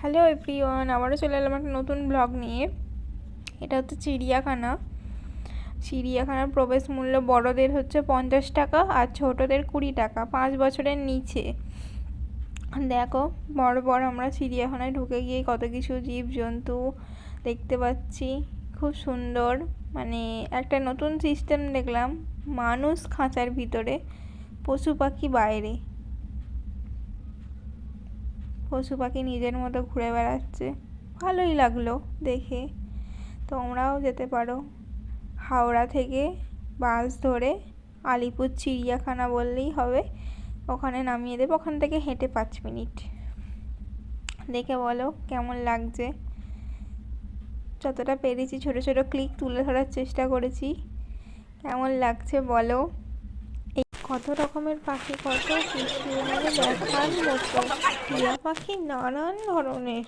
Hello everyone আবারও চলে এলাম একটা নতুন ব্লগ নিয়ে। এটা হচ্ছে চিড়িয়াখানা। চিড়িয়াখানার প্রবেশ মূল্য বড়দের হচ্ছে পঞ্চাশ টাকা আর ছোটদের কুড়ি টাকা, পাঁচ বছরের নিচে। দেখো, বড় বড় আমরা চিড়িয়াখানায় ঢুকে গিয়ে কত কিছু জীবজন্তু দেখতে পাচ্ছি। খুব সুন্দর। মানে একটা নতুন সিস্টেম দেখলাম, মানুষ খাঁচার ভিতরে, পশু পাখি বাইরে। পশু পাখি নিজের মতো ঘুরে বেড়াচ্ছে। ভালোই লাগল দেখে। তোমরাও যেতে পারো। হাওড়া থেকে বাস ধরে আলিপুর চিড়িয়াখানা বললেই হবে। ওখানে নামিয়ে দেবে। ওখান থেকে হেঁটে পাঁচ মিনিট। দেখে বলো কেমন লাগছে। যতটা পেরেছি ছোট ছোট ক্লিক তুলে ধরার চেষ্টা করেছি। কেমন লাগছে বলো। কত রকমের পাখি কত কিছু দেখার মতো টিয়া পাখি নানান ধরনের।